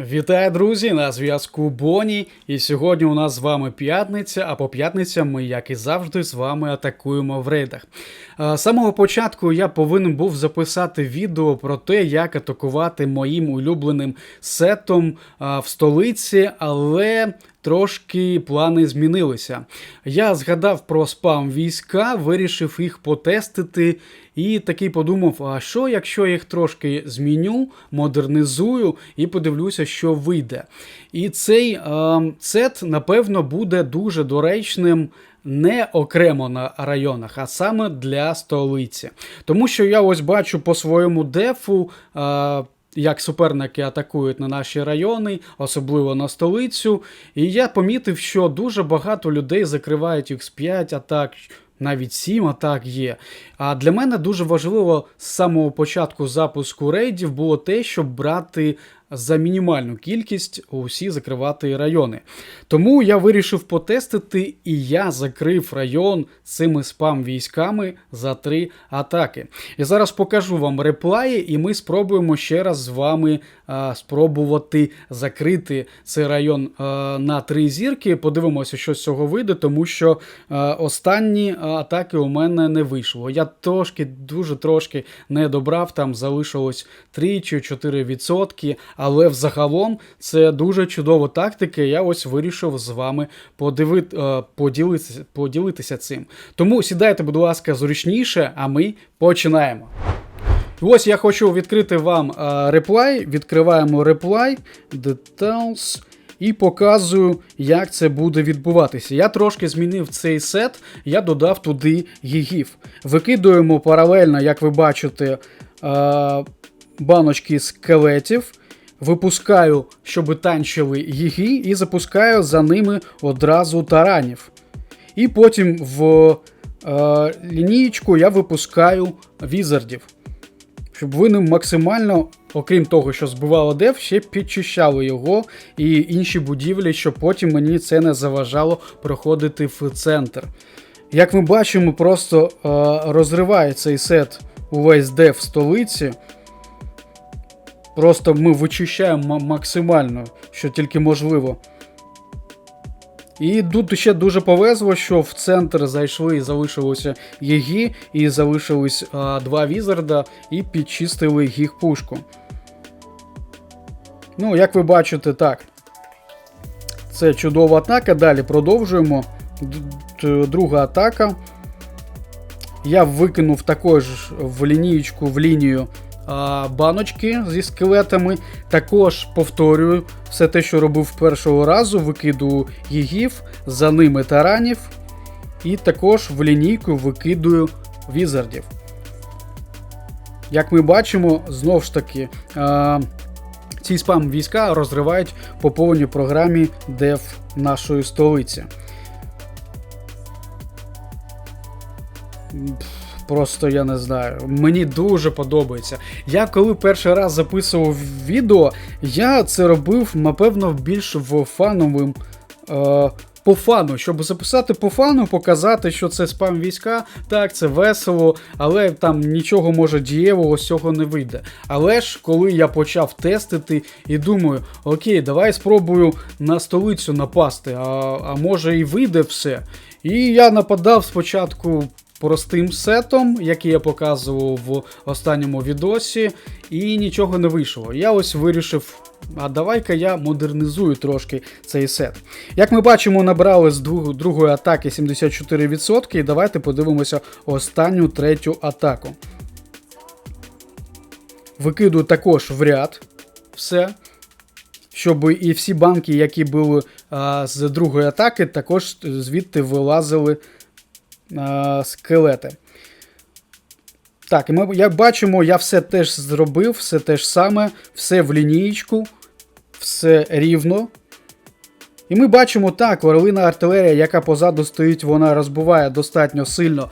Вітаю, друзі! На зв'язку Боні. І сьогодні у нас з вами п'ятниця, а по п'ятницям ми, як і завжди, з вами атакуємо в рейдах. З самого початку я повинен був записати відео про те, як атакувати моїм улюбленим сетом в столиці, але. Трошки плани змінилися. Я згадав про спам війська, вирішив їх потестити і такий подумав: а що, якщо я їх трошки зміню, модернізую і подивлюся, що вийде. І цей е, сет, напевно, буде дуже доречним. Не окремо на районах, а саме для столиці. Тому що я ось бачу по своєму дефу, е, як суперники атакують на наші райони, особливо на столицю. І я помітив, що дуже багато людей закривають X5 атак. Навіть 7 атак є. А для мене дуже важливо з самого початку запуску рейдів було те, щоб брати за мінімальну кількість усі закривати райони. Тому я вирішив потестити, і я закрив район цими спам військами за три атаки. І зараз покажу вам реплаї, і ми спробуємо ще раз з вами а, спробувати закрити цей район а, на три зірки. Подивимося, що з цього вийде, тому що а, останні атаки у мене не вийшло. Я трошки, дуже трошки не добрав, там залишилось 3 чи 4 відсотки. Але взагалом це дуже чудова тактика. Я ось вирішив з вами подивити, е, поділитися, поділитися цим. Тому сідайте, будь ласка, зручніше, а ми починаємо. Ось я хочу відкрити вам е, реплай. Відкриваємо реплай, details. І показую, як це буде відбуватися. Я трошки змінив цей сет, я додав туди гігів. Викидуємо паралельно, як ви бачите, е, баночки скелетів. Випускаю, щоб танчили їги, і запускаю за ними одразу таранів. І потім в е, лінієчку я випускаю візардів. Щоб вони максимально, окрім того, що збивало деф, ще підчищали його і інші будівлі, щоб потім мені це не заважало проходити в центр. Як ми бачимо, просто е, розриває цей сет увесь деф столиці. Просто ми вичищаємо максимально, що тільки можливо. І тут ще дуже повезло, що в центр зайшли і залишилося єгі, і залишились а, два візарда, і підчистили їх пушку. Ну, як ви бачите, так. Це чудова атака. Далі продовжуємо. Друга атака. Я викинув також в лінієчку в лінію баночки зі скелетами. Також повторюю все те, що робив першого разу, викидую гігів, за ними таранів. І також в лінійку викидую візардів. Як ми бачимо, знову ж таки, ці спам війська розривають по повній програмі деф нашої столиці. Просто я не знаю. Мені дуже подобається. Я коли перший раз записував відео, я це робив, напевно, більш в фановим. Е, по фану, щоб записати по фану, показати, що це спам війська, так, це весело, але там нічого може дієвого з цього не вийде. Але ж коли я почав тестити і думаю, окей, давай спробую на столицю напасти, а, а може і вийде все. І я нападав спочатку простим сетом, який я показував в останньому відосі, і нічого не вийшло. Я ось вирішив. А давай-ка я модернізую трошки цей сет. Як ми бачимо, набрали з другої атаки 74%. І давайте подивимося останню третю атаку. Викидую також в ряд все. Щоб і всі банки, які були а, з другої атаки, також звідти вилазили а, скелети. Так, ми, як бачимо, я все теж зробив, все те ж саме, все в лінієчку, все рівно. І ми бачимо так, орлина артилерія, яка позаду стоїть, вона розбиває достатньо сильно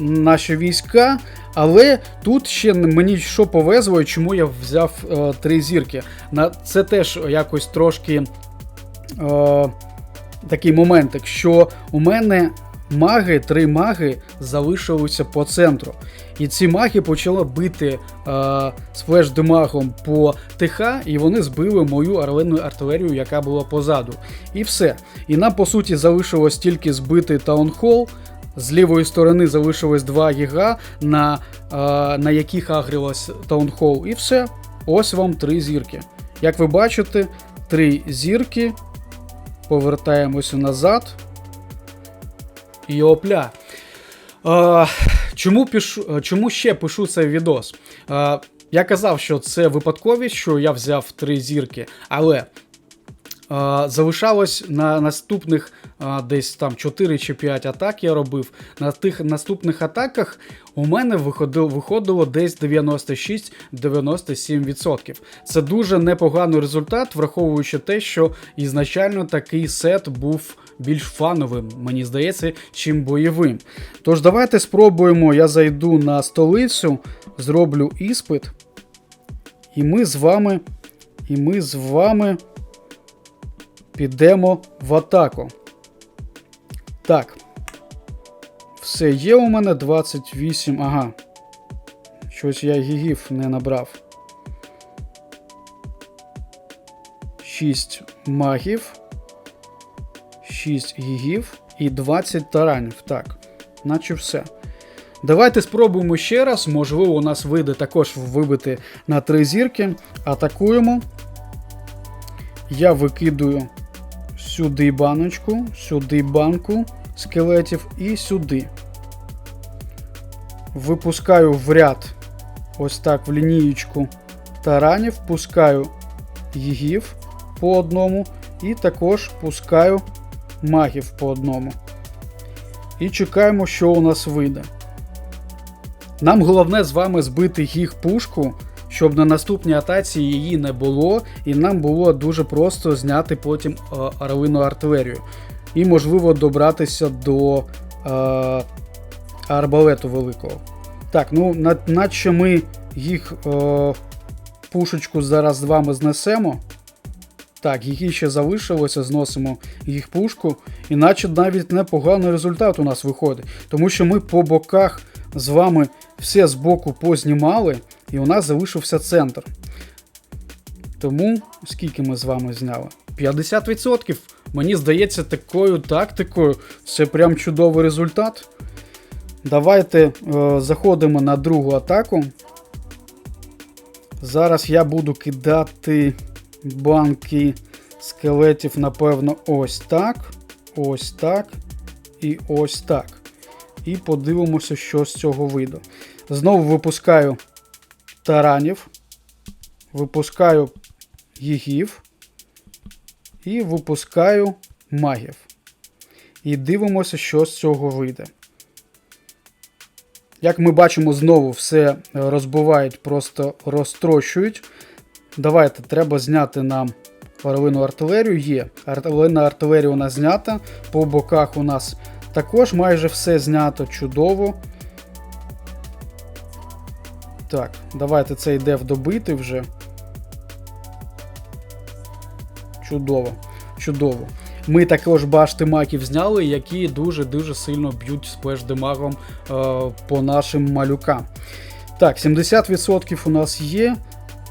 наші війська. Але тут ще мені що повезло, і чому я взяв е, три зірки. На це теж якось трошки е, такий моментик, що у мене маги, три маги залишилися по центру. І ці маги почали бити е, з флеш-демагом по ТХ, і вони збили мою орлену артилерію, яка була позаду. І все. І нам, по суті, залишилось тільки збити таунхол. З лівої сторони залишилось 2 гіга, на, е, на яких агрілось таунхол. І все. Ось вам три зірки. Як ви бачите, три зірки. Повертаємося назад. І опля. Чому, пишу, чому ще пишу цей відос? Е, я казав, що це випадковість, що я взяв три зірки, але залишалось на наступних десь там 4 чи 5 атак я робив. На тих наступних атаках у мене виходило, виходило десь 96-97%. Це дуже непоганий результат, враховуючи те, що ізначально такий сет був більш фановим, мені здається, чим бойовим. Тож, давайте спробуємо. Я зайду на столицю, зроблю іспит, і ми з вами, і ми з вами підемо в атаку. Так. Все є у мене 28. Ага. Щось я гігів не набрав. 6 магів. 6 гігів і 20 таранів. Так, наче все. Давайте спробуємо ще раз. Можливо, у нас вийде також вибити на 3 зірки. Атакуємо. Я викидую сюди баночку, сюди банку скелетів і сюди. Випускаю в ряд ось так в лінієчку таранів, пускаю їгів по одному, і також пускаю магів по одному. І чекаємо, що у нас вийде. Нам головне з вами збити їх пушку, щоб на наступній атаці її не було, і нам було дуже просто зняти потім е, орлину артилерію. І, можливо, добратися до е, арбалету великого. Так, ну, наче ми їх е, пушечку зараз з вами знесемо. Так, її ще залишилося, зносимо їх пушку, іначе навіть непоганий результат у нас виходить. Тому що ми по боках з вами все з боку познімали, і у нас залишився центр. Тому, скільки ми з вами зняли? 50%. Мені здається, такою тактикою це прям чудовий результат. Давайте е, заходимо на другу атаку. Зараз я буду кидати банки скелетів, напевно, ось так, ось так і ось так. І подивимося, що з цього вийде. Знову випускаю таранів, випускаю їгів і випускаю магів. І дивимося, що з цього вийде. Як ми бачимо, знову все розбивають, просто розтрощують. Давайте треба зняти нам орлину артилерію. Є. Орлина артилерія у нас знята. По боках у нас також майже все знято чудово. Так, давайте це йде вдобити вже. Чудово. Чудово. Ми також башти маків зняли, які дуже-дуже сильно б'ють сплеш-демагом е, по нашим малюкам. Так, 70% у нас є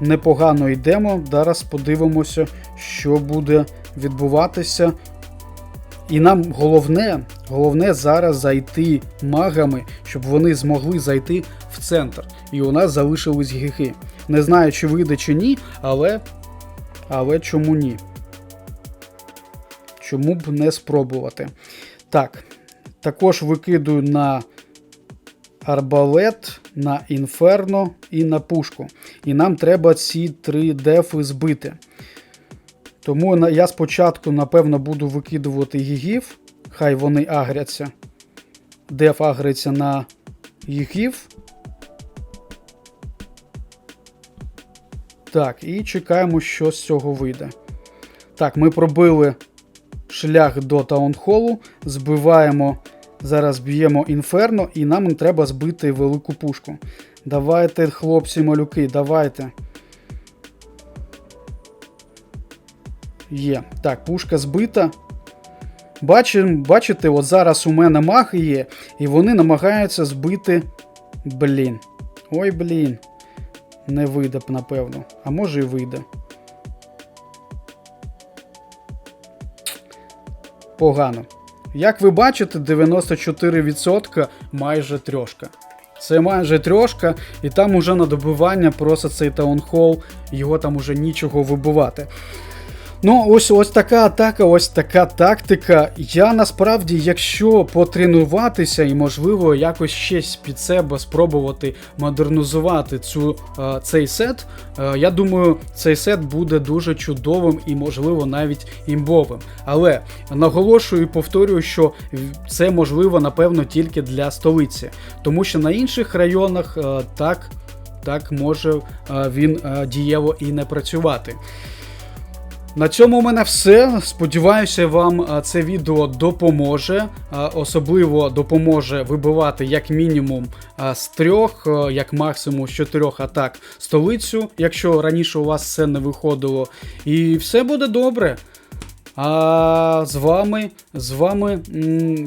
непогано йдемо. Зараз подивимося, що буде відбуватися. І нам головне головне зараз зайти магами, щоб вони змогли зайти в центр. І у нас залишились гіхи. Не знаю, чи вийде, чи ні, але, але чому ні? Чому б не спробувати? Так, також викидую на арбалет, на інферно і на пушку. І нам треба ці три дефи збити. Тому я спочатку, напевно, буду викидувати гігів. Хай вони агряться. Деф агриться на гігів. Так, і чекаємо, що з цього вийде. Так, ми пробили шлях до таунхолу, збиваємо Зараз б'ємо інферно, і нам треба збити велику пушку. Давайте, хлопці, малюки, давайте. Є. Так, пушка збита. Бачим, бачите, от зараз у мене маги є, і вони намагаються збити. Блін. Ой, блін. Не вийде напевно. А може і вийде. Погано. Як ви бачите, 94% майже трьошка. Це майже трьошка, і там уже на добивання просто цей таунхол, його там уже нічого вибивати. Ну, ось ось така атака, ось така тактика. Я насправді, якщо потренуватися і, можливо, якось щось під себе спробувати модернізувати цю, е, цей сет, е, я думаю, цей сет буде дуже чудовим і, можливо, навіть імбовим. Але наголошую і повторюю, що це можливо, напевно, тільки для столиці, тому що на інших районах е, так, так може він дієво і не працювати. На цьому у мене все. Сподіваюся, вам це відео допоможе. Особливо допоможе вибивати як мінімум з трьох, як максимум з чотирьох атак столицю, якщо раніше у вас це не виходило. І все буде добре. А з вами, з вами,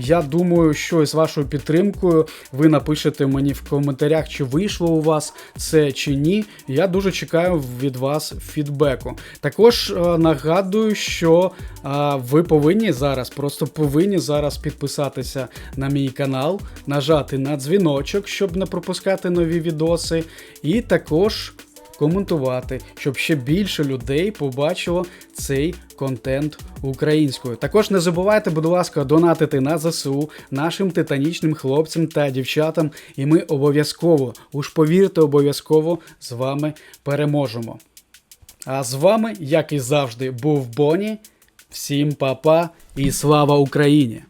я думаю, що з вашою підтримкою ви напишете мені в коментарях, чи вийшло у вас це чи ні. Я дуже чекаю від вас фідбеку. Також е, нагадую, що е, ви повинні зараз, просто повинні зараз підписатися на мій канал, нажати на дзвіночок, щоб не пропускати нові відоси, і також коментувати, щоб ще більше людей побачило цей контент українською. Також не забувайте, будь ласка, донатити на ЗСУ нашим титанічним хлопцям та дівчатам, і ми обов'язково, уж повірте, обов'язково з вами переможемо. А з вами, як і завжди, був Боні. Всім па-па і слава Україні!